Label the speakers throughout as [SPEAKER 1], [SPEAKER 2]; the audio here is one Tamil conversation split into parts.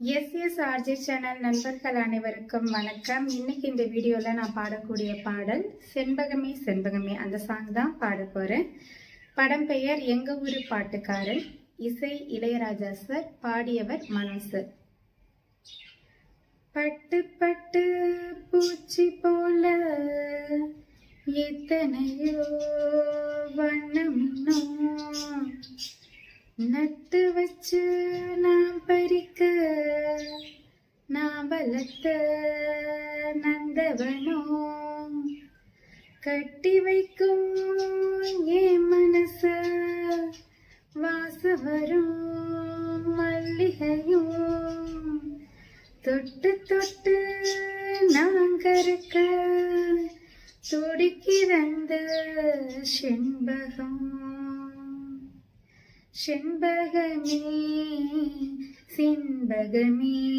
[SPEAKER 1] எஸ் எஸ் ஆர்ஜி சேனல் நண்பர்கள் அனைவருக்கும் வணக்கம். இன்னைக்கு இந்த வீடியோவில் நான் பாடக்கூடிய பாடல் செண்பகமே செண்பகமே அந்த சாங் தான் பாட போகிறேன் படம் பெயர் எங்கள் ஊர் பாட்டுக்காரன் இசை இளையராஜா சார் பாடியவர் மனோ சார். பட்டு பட்டு பூச்சி போல எத்தனையோ பலத்த நந்தவனோ கட்டி வைக்கும் ஏ மனச வாசவரும் மல்லிகையும். தொட்டு தொட்டு நான் கருக்க துடிக்கிறந்த செண்பகம். செண்பகமே சின்பகமே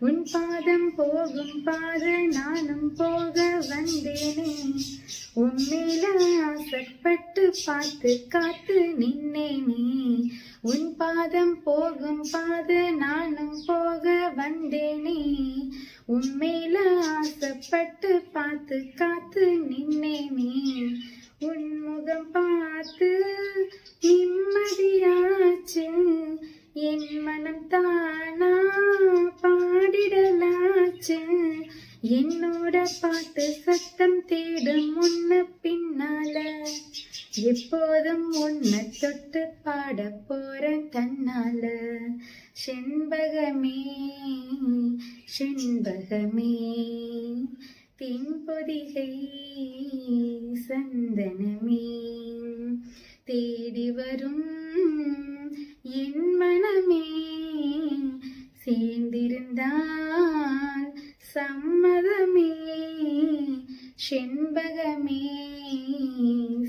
[SPEAKER 1] உன் பாதம் போகும் பாத நானும் போக வந்தேனே. உன் மேல ஆசைப்பட்டு பார்த்து காத்து நின்னேனே. உன் பாதம் போகும் பாத நானும் போக வந்தேனே. உன் மேல ஆசைப்பட்டு பார்த்து காத்து நின்னேனே. உன் முகம் பார்த்து என்னோட பாட்டு சத்தம் தேடும் முன்ன பின்னால எப்போதும் உன்னை தொட்டு பாட போறேன் தன்னால செண்பகமே செண்பகமே தென்பொதிகை சந்தனமே. தேடி வரும் என் மனமே சேர்ந்திருந்தால் சம் செண்பகமே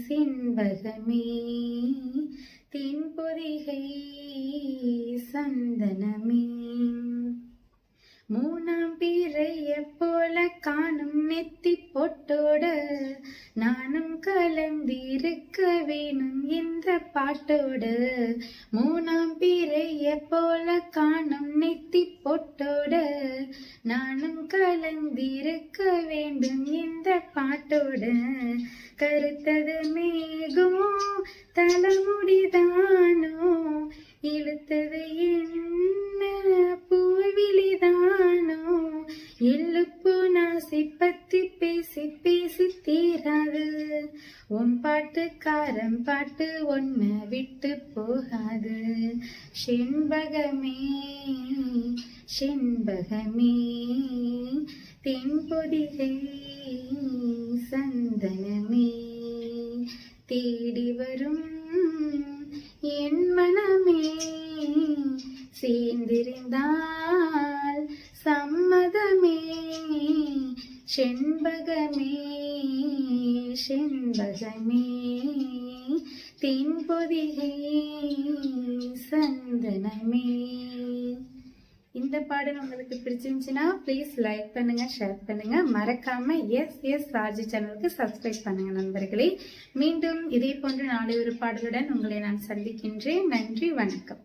[SPEAKER 1] சின்பகமே தென்பொதிகை சந்தனமே. மூணாம் பீரைய போல காணும் நெத்தி பொட்டோட நானும் கலந்திருக்க வேணும் இந்த பாட்டோட. மூணாம் பீரைய போல காணும் நெத்தி பொட்டோட நானும் கலந்திருக்க வேண்டும் இந்த பாட்டோட கருத்தது மேகமோ தலைமுடிதானோ இழுத்தது என்ன? பூவிழிதானோ எழுப்பு நாசி பத்தி பேசி பேசி தீராது. உன் பாட்டு காரம் பாட்டு ஒன்ன விட்டு போகாது. செண்பகமே செண்பகமே தென்பொதிகை சந்தனமே. தேடி வரும். என் மனமே சேர்ந்திருந்தால் சம்மதமே. செண்பகமே செண்பகமே. தென்பொதிகை சந்தனமே. இந்த பாடல் உங்களுக்கு பிடிச்சிருந்துச்சுன்னா ப்ளீஸ் லைக் பண்ணுங்க ஷேர் பண்ணுங்க. மறக்காம எஸ் எஸ் ராஜி சேனலுக்கு சப்ஸ்கிரைப் பண்ணுங்க நண்பர்களே. மீண்டும் இதே போன்ற நாளை ஒரு பாடலுடன் உங்களை நான் சந்திக்கின்றேன். நன்றி வணக்கம்.